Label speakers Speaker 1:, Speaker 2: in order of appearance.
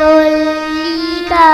Speaker 1: Mallika